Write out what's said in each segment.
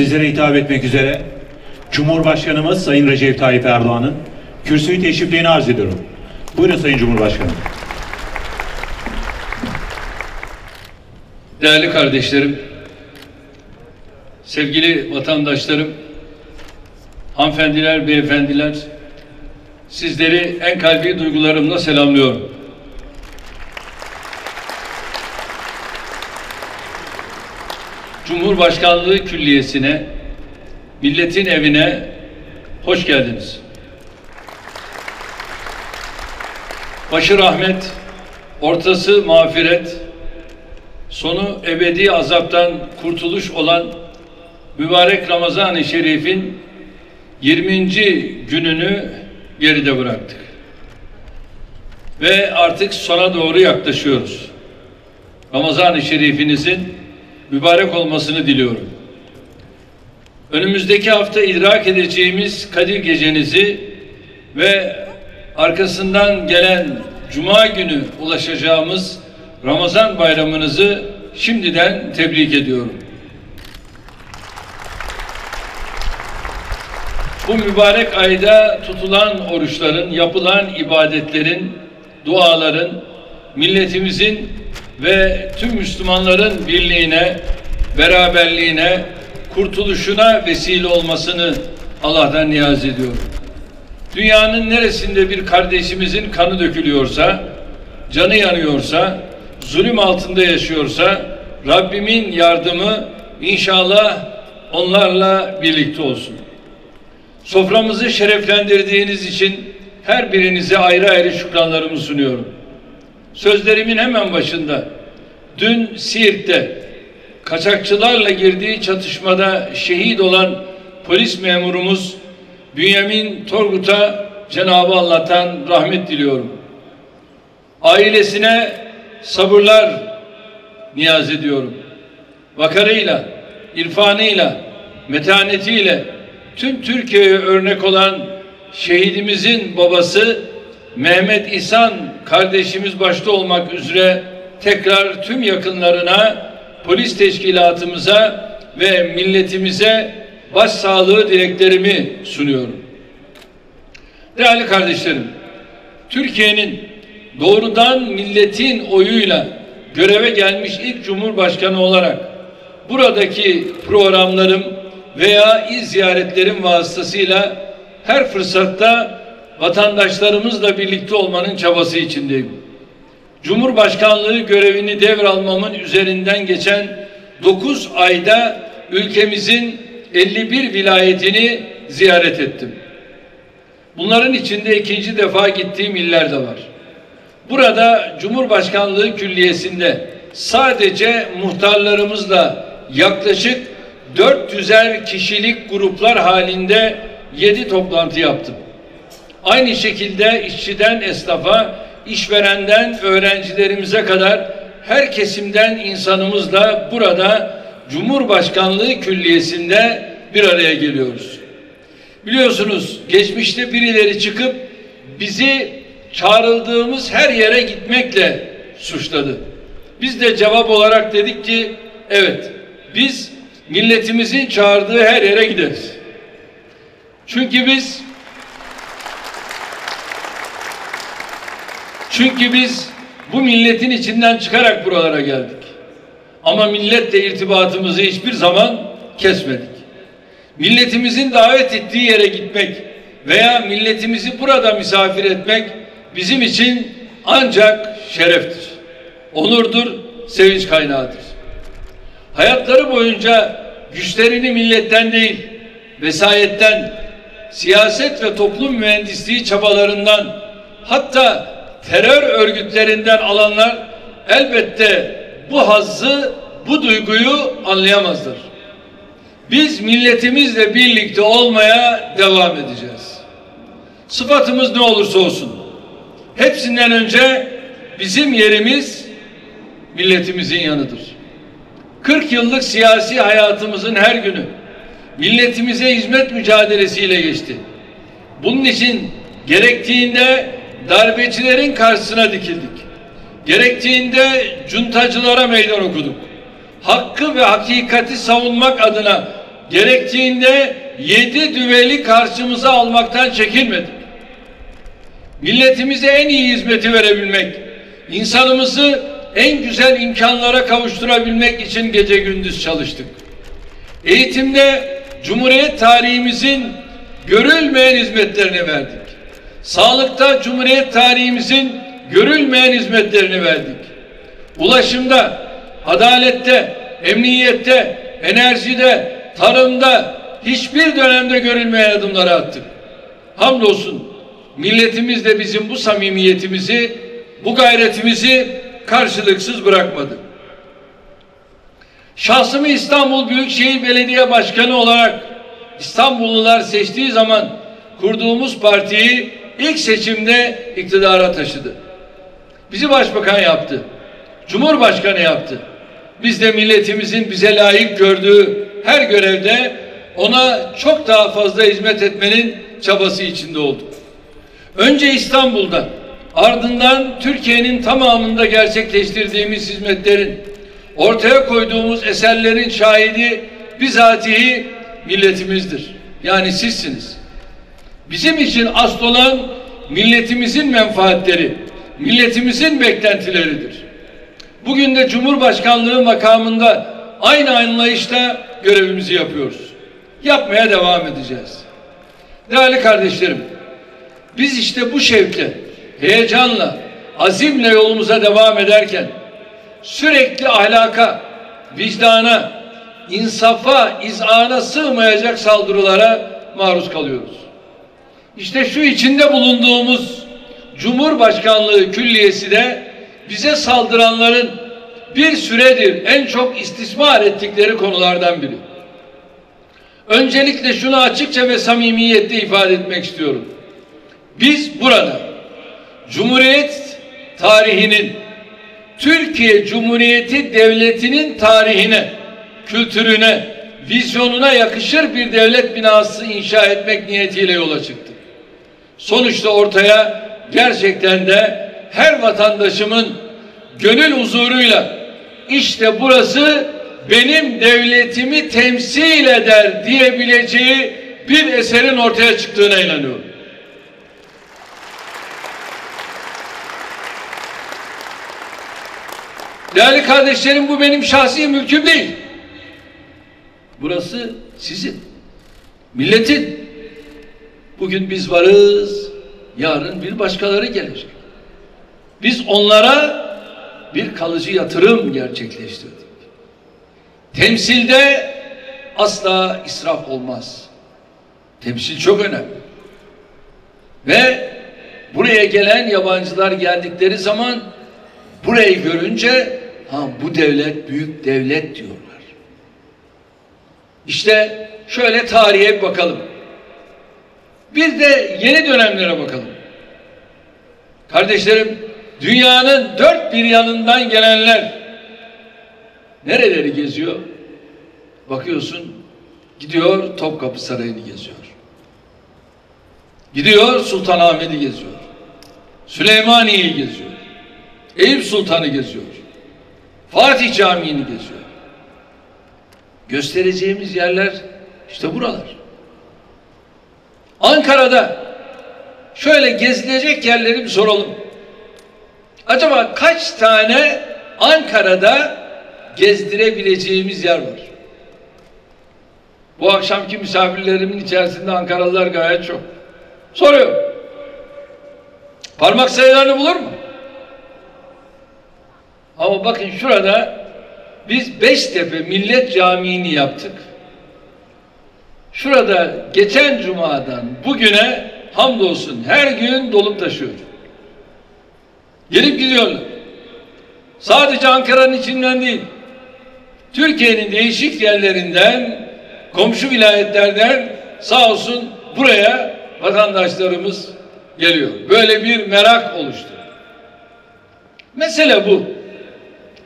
Sizlere hitap etmek üzere Cumhurbaşkanımız Sayın Recep Tayyip Erdoğan'ın kürsüyü teşrifliğini arz ediyorum. Buyurun Sayın Cumhurbaşkanım. Değerli kardeşlerim, sevgili vatandaşlarım, hanımefendiler, beyefendiler, sizleri en kalbi duygularımla selamlıyorum. Cumhurbaşkanlığı Külliyesi'ne, milletin evine hoş geldiniz. Başı rahmet, ortası mağfiret, sonu ebedi azaptan kurtuluş olan mübarek Ramazan-ı Şerif'in 20. gününü geride bıraktık. Ve artık sona doğru yaklaşıyoruz. Ramazan-ı Şerif'inizin mübarek olmasını diliyorum. Önümüzdeki hafta idrak edeceğimiz Kadir Gecenizi ve arkasından gelen Cuma günü ulaşacağımız Ramazan bayramınızı şimdiden tebrik ediyorum. Bu mübarek ayda tutulan oruçların, yapılan ibadetlerin, duaların milletimizin ve tüm Müslümanların birliğine, beraberliğine, kurtuluşuna vesile olmasını Allah'tan niyaz ediyorum. Dünyanın neresinde bir kardeşimizin kanı dökülüyorsa, canı yanıyorsa, zulüm altında yaşıyorsa Rabbimin yardımı inşallah onlarla birlikte olsun. Soframızı şereflendirdiğiniz için her birinize ayrı ayrı şükranlarımı sunuyorum. Sözlerimin hemen başında dün Siirt'te kaçakçılarla girdiği çatışmada şehit olan polis memurumuz Bünyamin Torgut'a Cenab-ı Allah'tan rahmet diliyorum. Ailesine sabırlar niyaz ediyorum. Vakarıyla, irfanıyla, metanetiyle tüm Türkiye'ye örnek olan şehidimizin babası Mehmet İhsan kardeşimiz başta olmak üzere tekrar tüm yakınlarına, polis teşkilatımıza ve milletimize başsağlığı dileklerimi sunuyorum. Değerli kardeşlerim, Türkiye'nin doğrudan milletin oyuyla göreve gelmiş ilk cumhurbaşkanı olarak buradaki programlarım veya il ziyaretlerim vasıtasıyla her fırsatta vatandaşlarımızla birlikte olmanın çabası içindeyim. Cumhurbaşkanlığı görevini devralmamın üzerinden geçen 9 ayda ülkemizin 51 vilayetini ziyaret ettim. Bunların içinde ikinci defa gittiğim iller de var. Burada Cumhurbaşkanlığı Külliyesi'nde sadece muhtarlarımızla yaklaşık 400'er kişilik gruplar halinde 7 toplantı yaptım. Aynı şekilde işçiden esnafa, işverenden öğrencilerimize kadar her kesimden insanımızla burada Cumhurbaşkanlığı Külliyesi'nde bir araya geliyoruz. Biliyorsunuz geçmişte birileri çıkıp bizi çağrıldığımız her yere gitmekle suçladı. Biz de cevap olarak dedik ki evet biz milletimizin çağırdığı her yere gideriz. Çünkü biz çünkü biz bu milletin içinden çıkarak buralara geldik. Ama milletle irtibatımızı hiçbir zaman kesmedik. Milletimizin davet ettiği yere gitmek veya milletimizi burada misafir etmek bizim için ancak şereftir. Onurdur, sevinç kaynağıdır. Hayatları boyunca güçlerini milletten değil, vesayetten, siyaset ve toplum mühendisliği çabalarından, hatta terör örgütlerinden alanlar elbette bu hazzı, bu duyguyu anlayamazlar. Biz milletimizle birlikte olmaya devam edeceğiz. Sıfatımız ne olursa olsun. Hepsinden önce bizim yerimiz milletimizin yanıdır. 40 yıllık siyasi hayatımızın her günü milletimize hizmet mücadelesiyle geçti. Bunun için gerektiğinde darbecilerin karşısına dikildik. Gerektiğinde cuntacılara meydan okuduk. Hakkı ve hakikati savunmak adına gerektiğinde yedi düveli karşımıza almaktan çekinmedik. Milletimize en iyi hizmeti verebilmek, insanımızı en güzel imkanlara kavuşturabilmek için gece gündüz çalıştık. Eğitimde Cumhuriyet tarihimizin görülmeyen hizmetlerini verdik. Sağlıkta Cumhuriyet tarihimizin görülmeyen hizmetlerini verdik. Ulaşımda, adalette, emniyette, enerjide, tarımda hiçbir dönemde görülmeyen adımları attık. Hamdolsun milletimiz de bizim bu samimiyetimizi, bu gayretimizi karşılıksız bırakmadı. Şahsımı İstanbul Büyükşehir Belediye Başkanı olarak İstanbullular seçtiği zaman kurduğumuz partiyi ilk seçimde iktidara taşıdı. Bizi başbakan yaptı. Cumhurbaşkanı yaptı. Biz de milletimizin bize layık gördüğü her görevde ona çok daha fazla hizmet etmenin çabası içinde olduk. Önce İstanbul'da, ardından Türkiye'nin tamamında gerçekleştirdiğimiz hizmetlerin, ortaya koyduğumuz eserlerin şahidi bizatihi milletimizdir. Yani sizsiniz. Bizim için asıl olan milletimizin menfaatleri, milletimizin beklentileridir. Bugün de Cumhurbaşkanlığı makamında aynı anlayışla görevimizi yapıyoruz. Yapmaya devam edeceğiz. Değerli kardeşlerim, biz işte bu şevkle, heyecanla, azimle yolumuza devam ederken sürekli ahlaka, vicdana, insafa, izana sığmayacak saldırılara maruz kalıyoruz. İşte şu içinde bulunduğumuz Cumhurbaşkanlığı Külliyesi de bize saldıranların bir süredir en çok istismar ettikleri konulardan biri. Öncelikle şunu açıkça ve samimiyetle ifade etmek istiyorum. Biz burada Cumhuriyet tarihinin Türkiye Cumhuriyeti Devleti'nin tarihine, kültürüne, vizyonuna yakışır bir devlet binası inşa etmek niyetiyle yola çıktık. Sonuçta ortaya gerçekten de her vatandaşımın gönül huzuruyla işte burası benim devletimi temsil eder diyebileceği bir eserin ortaya çıktığına inanıyorum. Değerli kardeşlerim bu benim şahsi mülküm değil. Burası sizin. Milletin. Bugün biz varız, yarın bir başkaları gelecek. Biz onlara bir kalıcı yatırım gerçekleştirdik. Temsilde asla israf olmaz. Temsil çok önemli. Ve buraya gelen yabancılar geldikleri zaman burayı görünce ha bu devlet büyük devlet diyorlar. İşte şöyle tarihe bakalım. Bir de yeni dönemlere bakalım. Kardeşlerim, dünyanın dört bir yanından gelenler nereleri geziyor? Bakıyorsun, gidiyor Topkapı Sarayı'nı geziyor. Gidiyor Sultanahmet'i geziyor. Süleymaniye'yi geziyor. Eyüp Sultan'ı geziyor. Fatih Camii'ni geziyor. Göstereceğimiz yerler işte buralar. Ankara'da şöyle gezilecek yerleri bir soralım. Acaba kaç tane Ankara'da gezdirebileceğimiz yer var? Bu akşamki misafirlerimin içerisinde Ankaralılar gayet çok. Soruyor. Parmak sayılarını bulur mu? Ama bakın şurada biz Beştepe Millet Camii'ni yaptık. Şurada geçen cumadan bugüne hamdolsun her gün dolup taşıyor. Gelip gidiyorlar. Sadece Ankara'nın içinden değil. Türkiye'nin değişik yerlerinden, komşu vilayetlerden sağ olsun buraya vatandaşlarımız geliyor. Böyle bir merak oluştu. Mesele bu.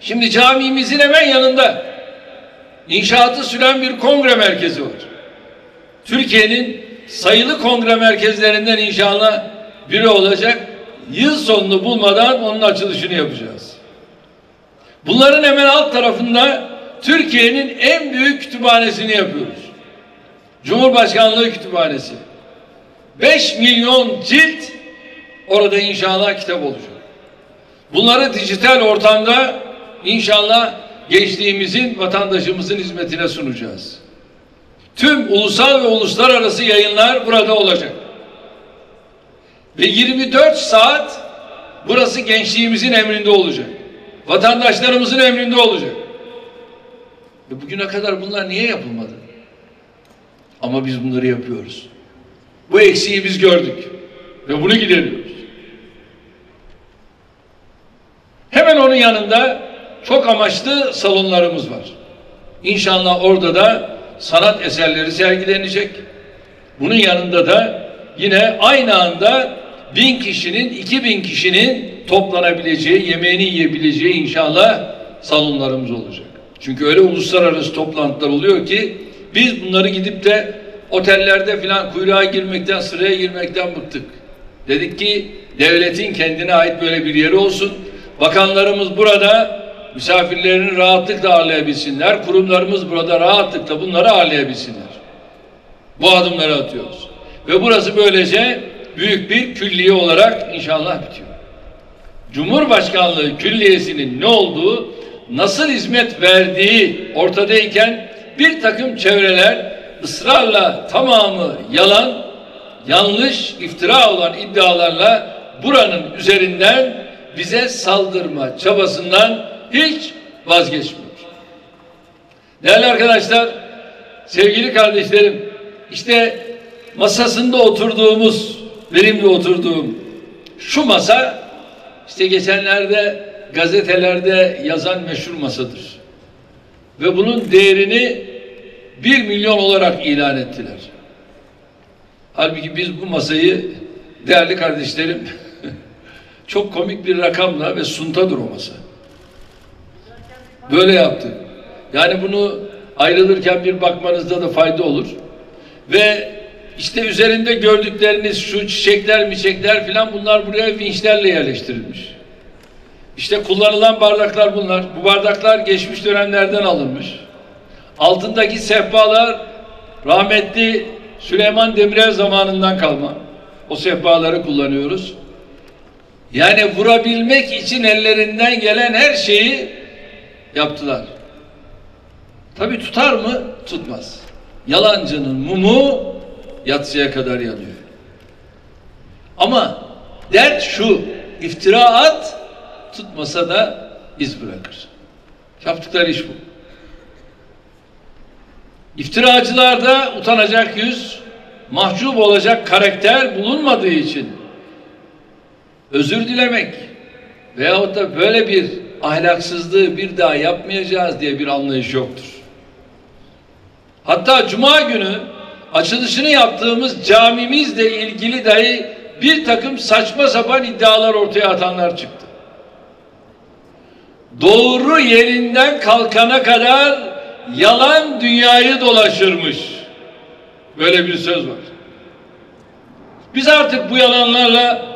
Şimdi camimizin hemen yanında inşaatı süren bir kongre merkezi var. Türkiye'nin sayılı kongre merkezlerinden inşallah biri olacak. Yıl sonunu bulmadan onun açılışını yapacağız. Bunların hemen alt tarafında Türkiye'nin en büyük kütüphanesini yapıyoruz. Cumhurbaşkanlığı Kütüphanesi. 5 milyon cilt orada inşallah kitap olacak. Bunları dijital ortamda inşallah gençliğimizin, vatandaşımızın hizmetine sunacağız. Tüm ulusal ve uluslararası yayınlar burada olacak. Ve 24 saat burası gençliğimizin emrinde olacak. Vatandaşlarımızın emrinde olacak. Ve bugüne kadar bunlar niye yapılmadı? Ama biz bunları yapıyoruz. Bu eksiği biz gördük. Ve bunu gideriyoruz. Hemen onun yanında çok amaçlı salonlarımız var. İnşallah orada da sanat eserleri sergilenecek. Bunun yanında da yine aynı anda bin kişinin, iki bin kişinin toplanabileceği, yemeğini yiyebileceği inşallah salonlarımız olacak. Çünkü öyle uluslararası toplantılar oluyor ki biz bunları gidip de otellerde filan kuyruğa girmekten, sıraya girmekten bıktık. Dedik ki devletin kendine ait böyle bir yeri olsun. Bakanlarımız burada misafirlerini rahatlıkla ağırlayabilsinler. Kurumlarımız burada rahatlıkla bunları ağırlayabilsinler. Bu adımları atıyoruz. Ve burası böylece büyük bir külliye olarak inşallah bitiyor. Cumhurbaşkanlığı külliyesinin ne olduğu, nasıl hizmet verdiği ortadayken bir takım çevreler ısrarla tamamı yalan, yanlış, iftira olan iddialarla buranın üzerinden bize saldırma çabasından hiç vazgeçmiyor. Değerli arkadaşlar, sevgili kardeşlerim, işte masasında oturduğumuz, benim de oturduğum şu masa işte geçenlerde gazetelerde yazan meşhur masadır. Ve bunun değerini bir milyon olarak ilan ettiler. Halbuki biz bu masayı değerli kardeşlerim çok komik bir rakamla ve suntadır o masa. Böyle yaptık. Yani bunu ayrılırken bir bakmanızda da fayda olur. Ve işte üzerinde gördükleriniz şu çiçekler, miçekler filan bunlar buraya vinçlerle yerleştirilmiş. İşte kullanılan bardaklar bunlar. Bu bardaklar geçmiş dönemlerden alınmış. Altındaki sehpalar rahmetli Süleyman Demirel zamanından kalma. O sehpaları kullanıyoruz. Yani vurabilmek için ellerinden gelen her şeyi yaptılar. Tabi tutar mı? Tutmaz. Yalancının mumu yatsıya kadar yanıyor. Ama dert şu, iftira at, tutmasa da iz bırakır. Yaptıkları iş bu. İftiracılarda utanacak yüz, mahcup olacak karakter bulunmadığı için özür dilemek veyahut da böyle bir ahlaksızlığı bir daha yapmayacağız diye bir anlayış yoktur. Hatta cuma günü açılışını yaptığımız camimizle ilgili dahi bir takım saçma sapan iddialar ortaya atanlar çıktı. Doğru yerinden kalkana kadar yalan dünyayı dolaşırmış. Böyle bir söz var. Biz artık bu yalanlarla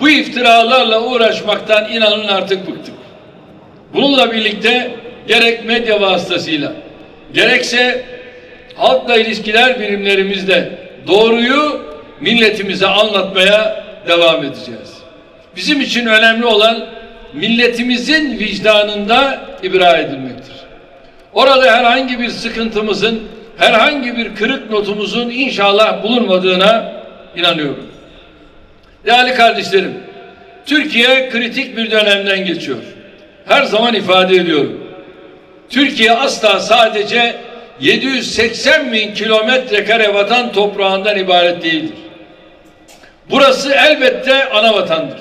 bu iftiralarla uğraşmaktan inanın artık bıktık. Bununla birlikte gerek medya vasıtasıyla gerekse halkla ilişkiler birimlerimizde doğruyu milletimize anlatmaya devam edeceğiz. Bizim için önemli olan milletimizin vicdanında ibra edilmektir. Orada herhangi bir sıkıntımızın, herhangi bir kırık notumuzun inşallah bulunmadığına inanıyorum. Değerli kardeşlerim, Türkiye kritik bir dönemden geçiyor. Her zaman ifade ediyorum. Türkiye asla sadece 780 bin kilometre kare vatan toprağından ibaret değildir. Burası elbette ana vatandır.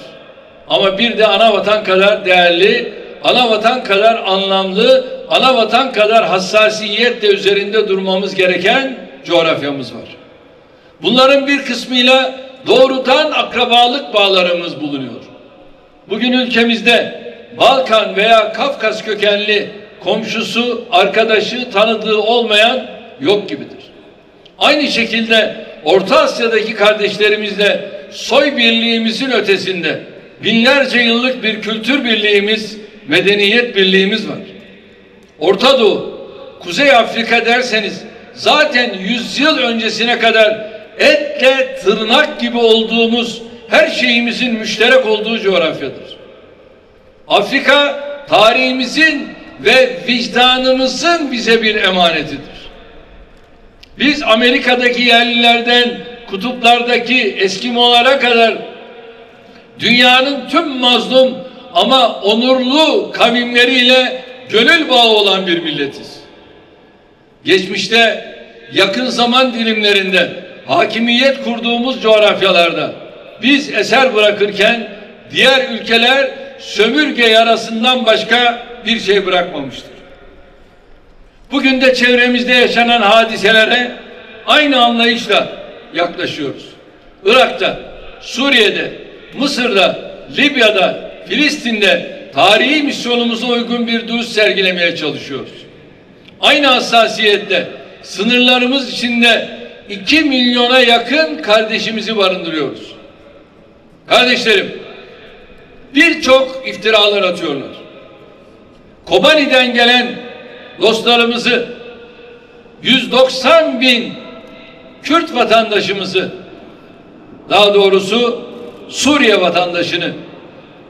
Ama bir de ana vatan kadar değerli, ana vatan kadar anlamlı, ana vatan kadar hassasiyetle üzerinde durmamız gereken coğrafyamız var. Bunların bir kısmıyla doğrudan akrabalık bağlarımız bulunuyor. Bugün ülkemizde Balkan veya Kafkas kökenli komşusu, arkadaşı, tanıdığı olmayan yok gibidir. Aynı şekilde Orta Asya'daki kardeşlerimizle soy birliğimizin ötesinde binlerce yıllık bir kültür birliğimiz, medeniyet birliğimiz var. Orta Doğu, Kuzey Afrika derseniz zaten yüzyıl öncesine kadar etle tırnak gibi olduğumuz her şeyimizin müşterek olduğu coğrafyadır. Afrika tarihimizin ve vicdanımızın bize bir emanetidir. Biz Amerika'daki yerlilerden kutuplardaki Eskimolara kadar dünyanın tüm mazlum ama onurlu kavimleriyle gönül bağı olan bir milletiz. Geçmişte yakın zaman dilimlerinde hakimiyet kurduğumuz coğrafyalarda biz eser bırakırken diğer ülkeler sömürge yarasından başka bir şey bırakmamıştır. Bugün de çevremizde yaşanan hadiselere aynı anlayışla yaklaşıyoruz. Irak'ta, Suriye'de, Mısır'da, Libya'da, Filistin'de tarihi misyonumuza uygun bir duruş sergilemeye çalışıyoruz. Aynı hassasiyette sınırlarımız içinde 2 milyona yakın kardeşimizi barındırıyoruz. Kardeşlerim, birçok iftiralar atıyorlar. Kobani'den gelen dostlarımızı 190 bin Kürt vatandaşımızı daha doğrusu Suriye vatandaşını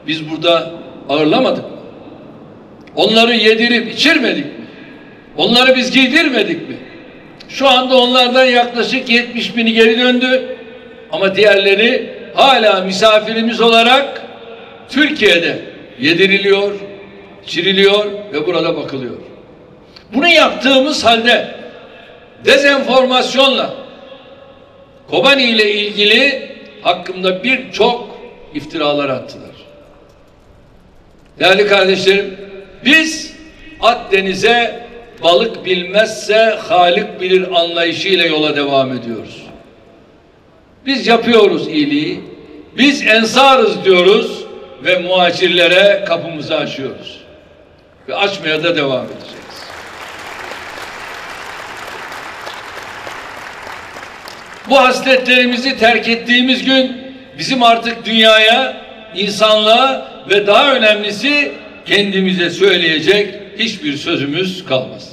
biz burada ağırlamadık mı? Onları yedirip içirmedik mi? Onları biz giydirmedik mi? Şu anda onlardan yaklaşık 70 bini geri döndü. Ama diğerleri hala misafirimiz olarak Türkiye'de yediriliyor, içiriliyor ve burada bakılıyor. Bunu yaptığımız halde dezenformasyonla Kobani ile ilgili hakkımda birçok iftiralar attılar. Değerli kardeşlerim, biz Akdeniz'e balık bilmezse Halik bilir anlayışıyla yola devam ediyoruz. Biz yapıyoruz iyiliği, biz ensarız diyoruz ve muhacirlere kapımızı açıyoruz. Ve açmaya da devam edeceğiz. Bu hasletlerimizi terk ettiğimiz gün bizim artık dünyaya, insanlığa ve daha önemlisi kendimize söyleyecek hiçbir sözümüz kalmaz.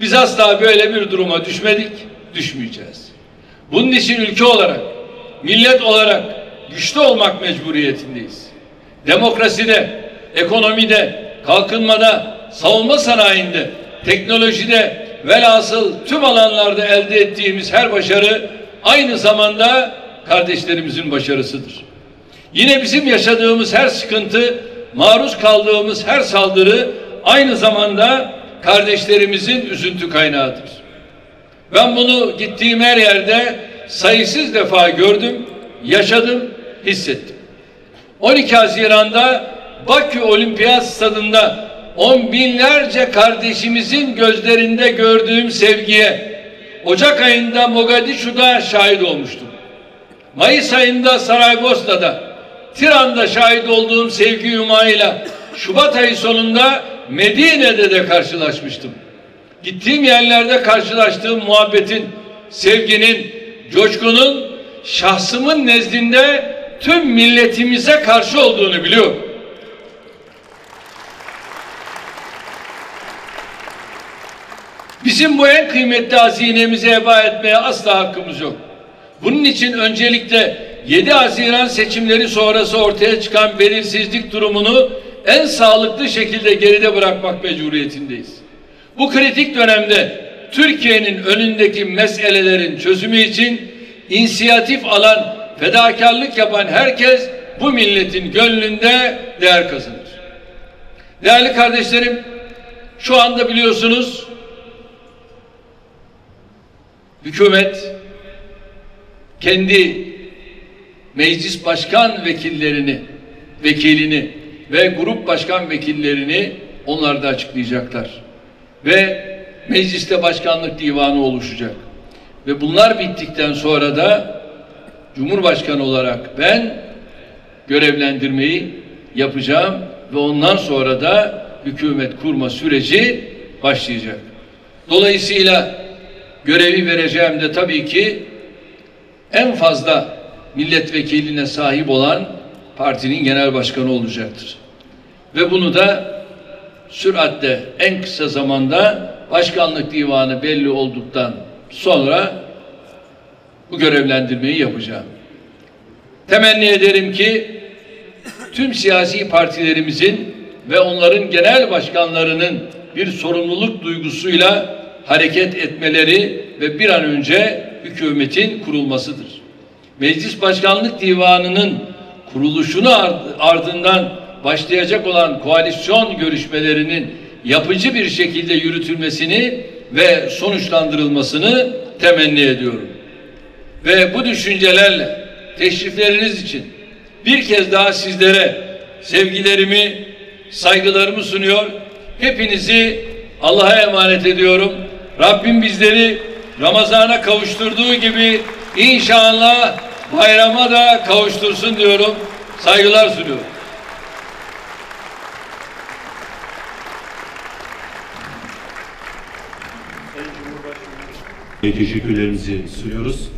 Biz asla böyle bir duruma düşmedik, düşmeyeceğiz. Bunun için ülke olarak, millet olarak güçlü olmak mecburiyetindeyiz. Demokraside, ekonomide, kalkınmada, savunma sanayinde, teknolojide velhasıl tüm alanlarda elde ettiğimiz her başarı aynı zamanda kardeşlerimizin başarısıdır. Yine bizim yaşadığımız her sıkıntı, maruz kaldığımız her saldırı aynı zamanda kardeşlerimizin üzüntü kaynağıdır. Ben bunu gittiğim her yerde sayısız defa gördüm, yaşadım, hissettim. 12 Haziran'da Bakü Olimpiyat Stadında on binlerce kardeşimizin gözlerinde gördüğüm sevgiye Ocak ayında Mogadishu'da şahit olmuştum. Mayıs ayında Saraybosna'da, Tiran'da şahit olduğum sevgi yumağıyla Şubat ayı sonunda Medine'de de karşılaşmıştım. Gittiğim yerlerde karşılaştığım muhabbetin, sevginin, coşkunun şahsımın nezdinde tüm milletimize karşı olduğunu biliyorum. Bizim bu en kıymetli hazinemizi heba etmeye asla hakkımız yok. Bunun için öncelikle 7 Haziran seçimleri sonrası ortaya çıkan belirsizlik durumunu en sağlıklı şekilde geride bırakmak mecburiyetindeyiz. Bu kritik dönemde Türkiye'nin önündeki meselelerin çözümü için inisiyatif alan, fedakarlık yapan herkes bu milletin gönlünde değer kazanır. Değerli kardeşlerim, şu anda biliyorsunuz hükümet kendi meclis başkan vekillerini, vekilini ve grup başkan vekillerini onlar da açıklayacaklar. Ve mecliste başkanlık divanı oluşacak. Ve bunlar bittikten sonra da Cumhurbaşkanı olarak ben görevlendirmeyi yapacağım ve ondan sonra da hükümet kurma süreci başlayacak. Dolayısıyla görevi vereceğim de tabii ki en fazla milletvekiline sahip olan partinin genel başkanı olacaktır. Ve bunu da süratle en kısa zamanda başkanlık divanı belli olduktan sonra bu görevlendirmeyi yapacağım. Temenni ederim ki tüm siyasi partilerimizin ve onların genel başkanlarının bir sorumluluk duygusuyla hareket etmeleri ve bir an önce hükümetin kurulmasıdır. Meclis Başkanlık Divanı'nın kuruluşunu ard- ardından başlayacak olan koalisyon görüşmelerinin yapıcı bir şekilde yürütülmesini ve sonuçlandırılmasını temenni ediyorum. Ve bu düşüncelerle teşrifleriniz için bir kez daha sizlere sevgilerimi, saygılarımı sunuyor. Hepinizi Allah'a emanet ediyorum. Rabbim bizleri Ramazan'a kavuşturduğu gibi inşallah bayrama da kavuştursun diyorum. Saygılar sunuyorum. Teşekkürlerimizi sunuyoruz.